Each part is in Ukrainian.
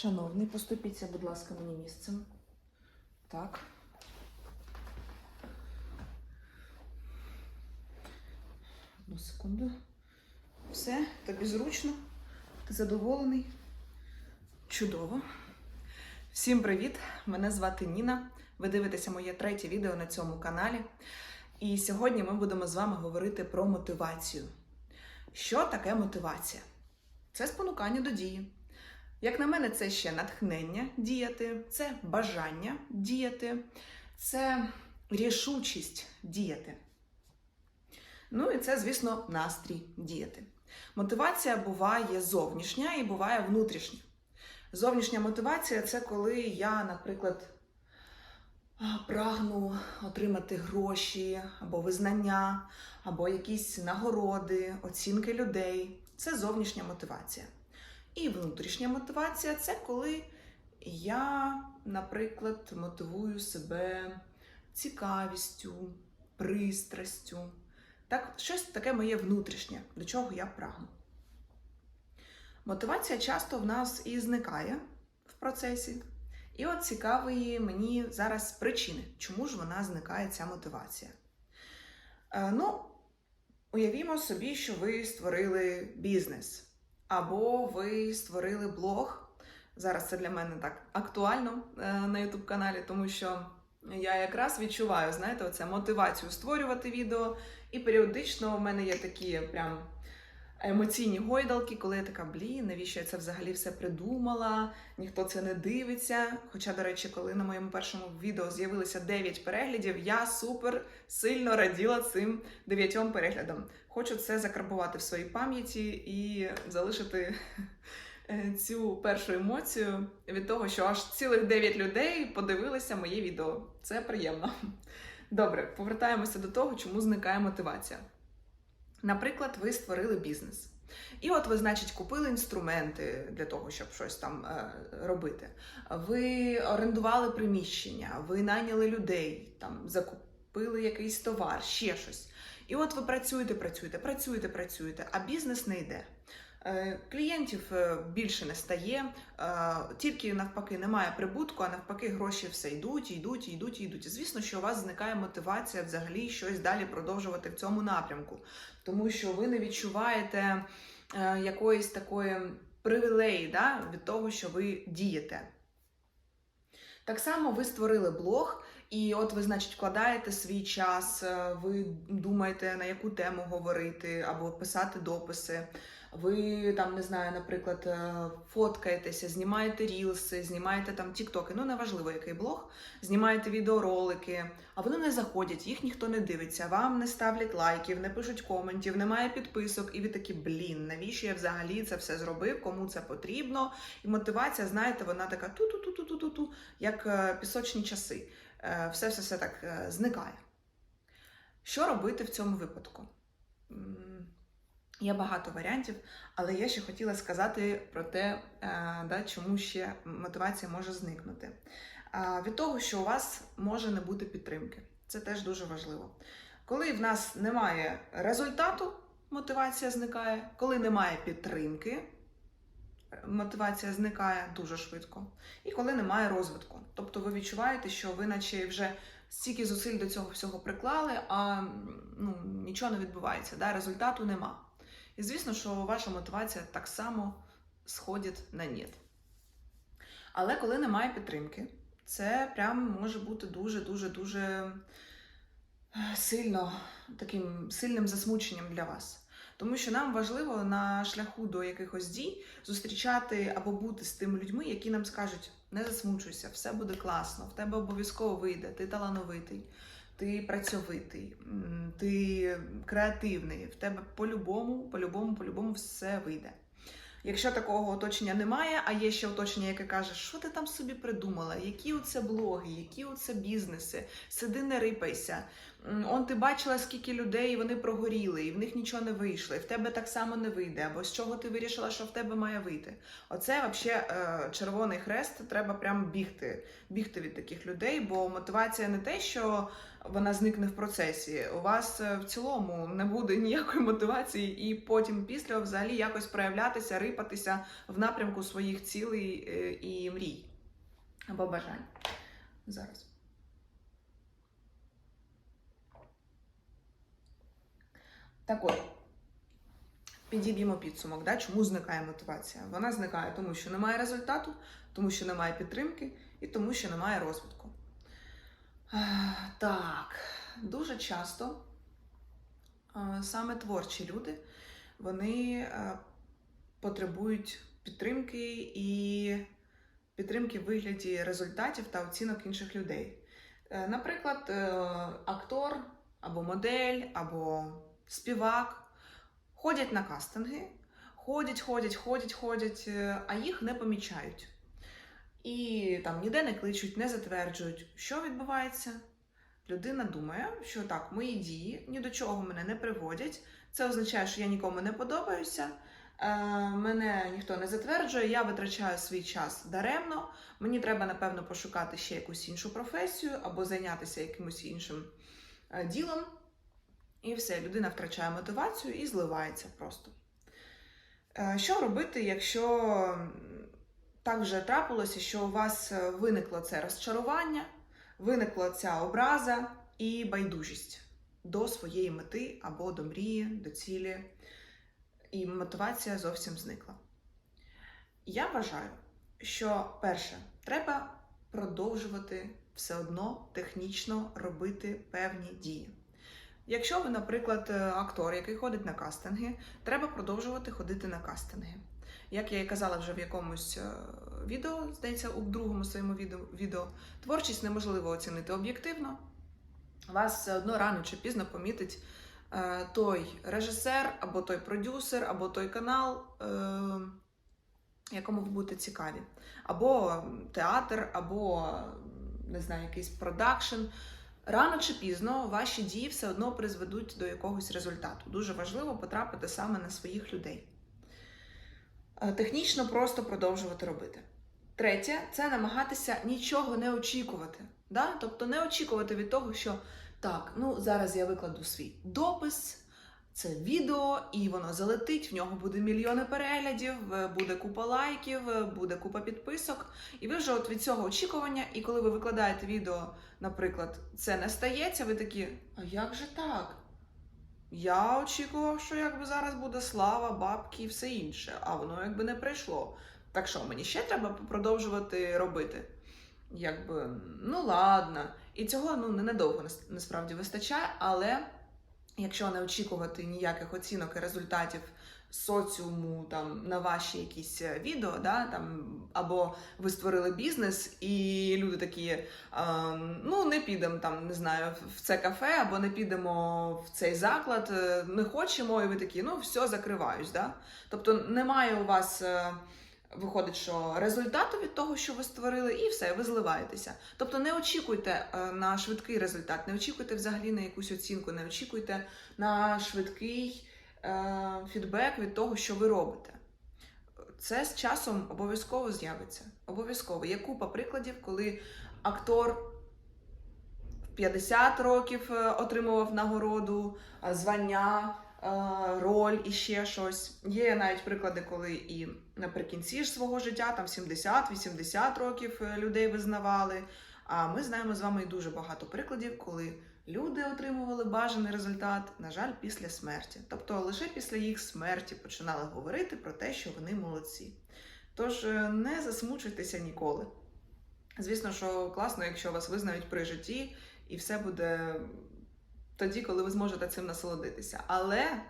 Шановний, поступіться, будь ласка, мені місцем. Так. Одну секунду. Все, тобі зручно. Ти задоволений? Чудово. Всім привіт! Мене звати Ніна. Ви дивитеся моє третє відео на цьому каналі. І сьогодні ми будемо з вами говорити про мотивацію. Що таке мотивація? Це спонукання до дії. Як на мене, це ще натхнення діяти, це бажання діяти, це рішучість діяти. Ну і це, звісно, настрій діяти. Мотивація буває зовнішня і буває внутрішня. Зовнішня мотивація це коли я, наприклад, прагну отримати гроші або визнання, або якісь нагороди, оцінки людей. Це зовнішня мотивація. І внутрішня мотивація це коли я, наприклад, мотивую себе цікавістю, пристрастю. Так, щось таке моє внутрішнє, до чого я прагну. Мотивація часто в нас і зникає в процесі. І от цікаві мені зараз причини, чому ж вона зникає, ця мотивація. Е, ну, уявімо собі, що ви створили бізнес, або ви створили блог. Зараз це для мене так актуально е, на YouTube каналі, тому що я якраз відчуваю, знаєте, оце мотивацію створювати відео. І періодично в мене є такі прям емоційні гойдалки, коли я така, блін, навіщо я це взагалі все придумала, ніхто це не дивиться. Хоча, до речі, коли на моєму першому відео з'явилося 9 переглядів, я супер сильно раділа цим 9 переглядам. Хочу це закарбувати в своїй пам'яті і залишити е, цю першу емоцію від того, що аж цілих 9 людей подивилися моє відео. Це приємно. Добре, повертаємося до того, чому зникає мотивація. Наприклад, ви створили бізнес. І от ви, значить, купили інструменти для того, щоб щось там е, робити. Ви орендували приміщення, ви найняли людей, там закупили якийсь товар, ще щось. І от ви працюєте, працюєте, працюєте, працюєте, а бізнес не йде. Е, Клієнтів е, більше не стає, е, тільки навпаки немає прибутку, а навпаки, гроші все йдуть, йдуть, йдуть, йдуть. І звісно, що у вас зникає мотивація взагалі щось далі продовжувати в цьому напрямку, тому що ви не відчуваєте якоїсь такої привілеї да, від того, що ви дієте. Так само ви створили блог, і от ви, значить, вкладаєте свій час, ви думаєте, на яку тему говорити, або писати дописи. Ви там не знаю, наприклад, е, фоткаєтеся, знімаєте рілси, знімаєте там тіктоки, ну неважливо який блог, знімаєте відеоролики, а вони не заходять, їх ніхто не дивиться, вам не ставлять лайків, не пишуть коментів, немає підписок, і ви такі, блін, навіщо я взагалі це все зробив, кому це потрібно? І мотивація, знаєте, вона така ту-ту-ту-ту-ту-ту, як е, пісочні часи. Все все все так е, зникає. Що робити в цьому випадку? Є багато варіантів, але я ще хотіла сказати про те, е, да, чому ще мотивація може зникнути. Е, Від того, що у вас може не бути підтримки. Це теж дуже важливо. Коли в нас немає результату, мотивація зникає. Коли немає підтримки, мотивація зникає дуже швидко. І коли немає розвитку. Тобто ви відчуваєте, що ви наче вже стільки зусиль до цього всього приклали, а ну, нічого не відбувається, да? результату нема. І звісно, що ваша мотивація так само сходить на ніт. Але коли немає підтримки, це прям може бути дуже-дуже-дуже е, сильно таким сильним засмученням для вас. Тому що нам важливо на шляху до якихось дій зустрічати або бути з тими людьми, які нам скажуть: не засмучуйся, все буде класно, в тебе обов'язково вийде, ти талановитий, ти працьовитий, ти креативний, в тебе по-любому, по-любому, по-любому все вийде. Якщо такого оточення немає, а є ще оточення, яке каже, що ти там собі придумала, які оце блоги, які оце бізнеси, сиди не рипайся, он ти бачила, скільки людей вони прогоріли, і в них нічого не вийшло, і в тебе так само не вийде, або з чого ти вирішила, що в тебе має вийти. Оце взагалі червоний хрест, треба прям бігти, бігти від таких людей, бо мотивація не те, що вона зникне в процесі. У вас е, в цілому не буде ніякої мотивації, і потім після взагалі якось проявлятися, рипатися в напрямку своїх цілей е, і мрій або бажань. Зараз. Так от, підіб'ємо підсумок, да? чому зникає мотивація? Вона зникає тому, що немає результату, тому що немає підтримки і тому, що немає розвитку. Так, дуже часто е, саме творчі люди вони е, потребують підтримки і підтримки в вигляді результатів та оцінок інших людей. Е, Наприклад, е, актор або модель, або співак ходять на кастинги, ходять, ходять, ходять, ходять, е, а їх не помічають. І там ніде не кличуть, не затверджують, що відбувається. Людина думає, що так, мої дії ні до чого мене не приводять. Це означає, що я нікому не подобаюся, е, мене ніхто не затверджує, я витрачаю свій час даремно. Мені треба, напевно, пошукати ще якусь іншу професію або зайнятися якимось іншим е, ділом. І все, людина втрачає мотивацію і зливається просто. Е, Що робити, якщо так вже трапилося, що у вас е, виникло це розчарування, виникла ця образа і байдужість до своєї мети або до мрії, до цілі, і мотивація зовсім зникла. Я вважаю, що перше, треба продовжувати все одно технічно робити певні дії. Якщо ви, наприклад, е, актор, який ходить на кастинги, треба продовжувати ходити на кастинги. Як я і казала вже в якомусь е, відео, здається, у другому своєму відео, творчість неможливо оцінити об'єктивно. Вас все одно рано чи пізно помітить е, той режисер, або той продюсер, або той канал, якому ви будете цікаві. Або театр, або не знаю, якийсь продакшн. Рано чи пізно ваші дії все одно призведуть до якогось результату. Дуже важливо потрапити саме на своїх людей. Е, Технічно просто продовжувати робити. Третє це намагатися нічого не очікувати. Да? Тобто не очікувати від того, що так, ну зараз я викладу свій допис, це відео, і воно залетить, в нього буде мільйони переглядів, е, буде купа лайків, е, буде купа підписок. І ви вже от від цього очікування, і коли ви викладаєте відео, наприклад, це не стається, ви такі, а як же так? Я очікував, що якби зараз буде слава, бабки і все інше, а воно якби не прийшло. Так що мені ще треба продовжувати робити? Якби, ну ладно. І цього ну, не надовго нас- насправді вистачає, але якщо не очікувати ніяких оцінок і результатів соціуму там на ваші якісь е, відео, да, там, або ви створили бізнес, і люди такі, а, ну не підемо там, не знаю, в це кафе, або не підемо в цей заклад, е, не хочемо, і ви такі, ну все, закриваюсь. Да? Тобто немає у вас. е, Виходить, що результату від того, що ви створили, і все, ви зливаєтеся. Тобто не очікуйте е, на швидкий результат, не очікуйте взагалі на якусь оцінку, не очікуйте на швидкий е, фідбек від того, що ви робите. Це з часом обов'язково з'явиться. Обов'язково. Є купа прикладів, коли актор в 50 років е, отримував нагороду, звання, роль і ще щось. Є навіть приклади, коли і наприкінці ж свого життя, там 70-80 років е, людей визнавали. А ми знаємо з вами і дуже багато прикладів, коли люди отримували бажаний результат, на жаль, після смерті. Тобто лише після їх смерті починали говорити про те, що вони молодці. Тож е, не засмучуйтеся ніколи. Звісно, що класно, якщо вас визнають при житті, і все буде тоді, коли ви зможете цим насолодитися. Але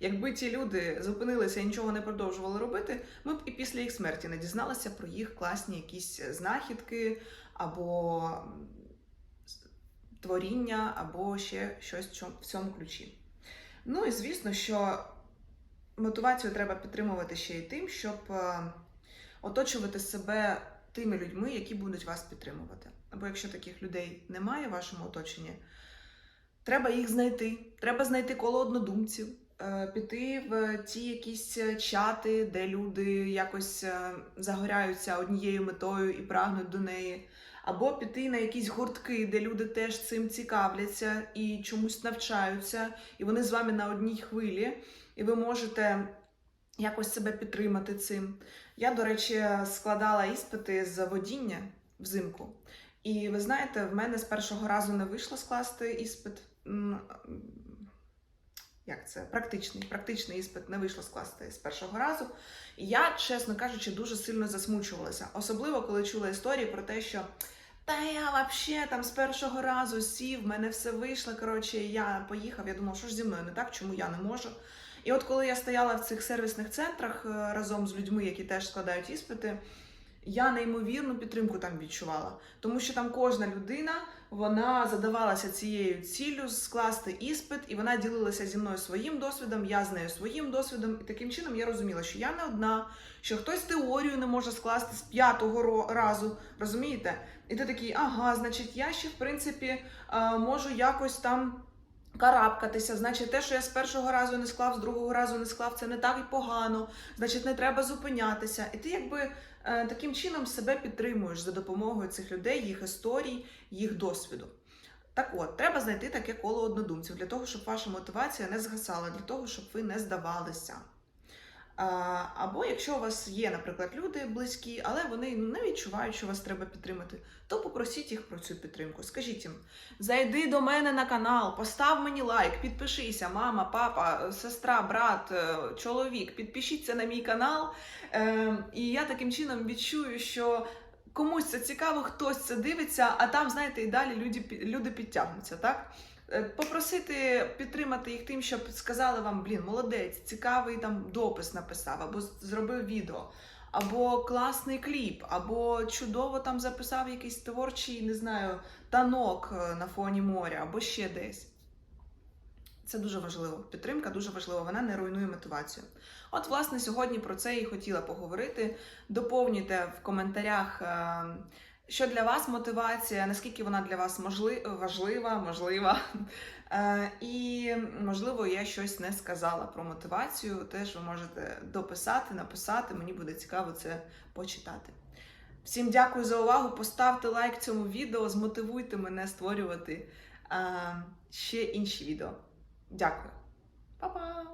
якби ті люди зупинилися і нічого не продовжували робити, ми б і після їх смерті не дізналися про їх класні якісь знахідки або творіння, або ще щось в цьому ключі. Ну і звісно, що мотивацію треба підтримувати ще й тим, щоб е, оточувати себе тими людьми, які будуть вас підтримувати. Або якщо таких людей немає в вашому оточенні, треба їх знайти. Треба знайти коло однодумців, е, піти в ті якісь е, чати, де люди якось е, загоряються однією метою і прагнуть до неї. Або піти на якісь гуртки, де люди теж цим цікавляться і чомусь навчаються, і вони з вами на одній хвилі, і ви можете якось себе підтримати цим. Я, до речі, складала іспити з водіння взимку. І ви знаєте, в мене з першого разу не вийшло скласти іспит. Як це? Практичний. Практичний іспит не вийшло скласти з першого разу. Я, чесно кажучи, дуже сильно засмучувалася. Особливо, коли чула історії про те, що та я вообще там з першого разу сів, в мене все вийшло. Коротше, я поїхав. Я думала, що ж зі мною не так, чому я не можу. І от коли я стояла в цих сервісних центрах е, разом з людьми, які теж складають іспити, я неймовірну підтримку там відчувала, тому що там кожна людина вона задавалася цією ціллю скласти іспит, і вона ділилася зі мною своїм досвідом, я з нею своїм досвідом. І таким чином я розуміла, що я не одна, що хтось теорію не може скласти з п'ятого разу. Розумієте? І ти такий, ага, значить, я ще в принципі е, можу якось там. Карабкатися, значить, те, що я з першого разу не склав, з другого разу не склав, це не так і погано, значить, не треба зупинятися. І ти якби е, таким чином себе підтримуєш за допомогою цих людей, їх історій, їх досвіду. Так от, треба знайти таке коло однодумців для того, щоб ваша мотивація не згасала, для того, щоб ви не здавалися. Або якщо у вас є, наприклад, люди близькі, але вони не відчувають, що вас треба підтримати, то попросіть їх про цю підтримку. Скажіть їм: зайди до мене на канал, постав мені лайк, підпишися, мама, папа, сестра, брат, е, чоловік, підпишіться на мій канал. Е, І я таким чином відчую, що комусь це цікаво, хтось це дивиться, а там, знаєте, і далі люди, люди підтягнуться, так? Е, Попросити підтримати їх тим, щоб сказали вам, блін, молодець, цікавий там допис написав, або зробив відео, або класний кліп, або чудово там записав якийсь творчий, не знаю, танок е, на фоні моря, або ще десь. Це дуже важливо. Підтримка дуже важлива, вона не руйнує мотивацію. От, власне, сьогодні про це і хотіла поговорити. Доповнюйте в коментарях, е, що для вас мотивація, наскільки вона для вас можли- важлива, можлива. Е, І, можливо, я щось не сказала про мотивацію. Теж ви можете дописати, написати. Мені буде цікаво це почитати. Всім дякую за увагу. Поставте лайк цьому відео, змотивуйте мене створювати е, ще інші відео. Дякую. Па-па!